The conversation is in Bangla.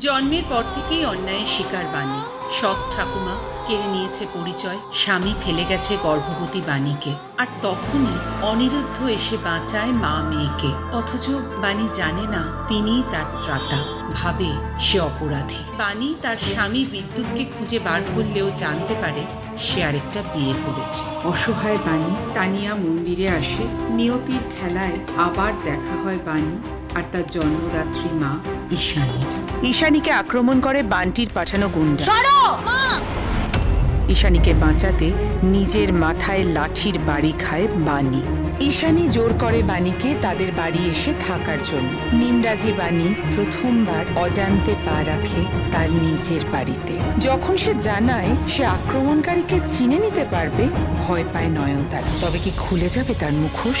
জন্মের পর থেকেই অন্যায়ের শিকার বাণী। সৎ ঠাকুমা, কেড়ে নিয়েছে পরিচয়, স্বামী ফেলে গেছে গর্ভবতী বাণীকে। আর তখনই অনিরুদ্ধ এসে বাঁচায় মা মেয়েকে। অথচ বাণী জানে না তিনিই তার ত্রাতা। ভাবে সে অপরাধী। বাণী তার স্বামী বিদ্যুৎকে খুঁজে বার করলেও জানতে পারে সে আরেকটা বিয়ে করেছে। অসহায় বাণী তানিয়া মন্দিরে আসে, নিয়তির খেলায় আবার দেখা হয় বাণী। আর তার জন্মদাত্রী মা ঈশানীর ঈশানীকে আক্রমণ করে বান্টির পাঠানো গুন্ডা। ঈশানীকে বাঁচাতে নিজের মাথায় লাঠির বাড়ি খায় বাণী। ঈশানী জোর করে বাণীকে তাদের বাড়ি এসে থাকার জন্য। নিমরাজি বাণী প্রথমবার অজান্তে পা রাখে তার নিজের বাড়িতে। যখন সে জানায় সে আক্রমণকারীকে চিনে নিতে পারবে ভয় পায় নয়নতারা। তবে কি খুলে যাবে তার মুখোশ?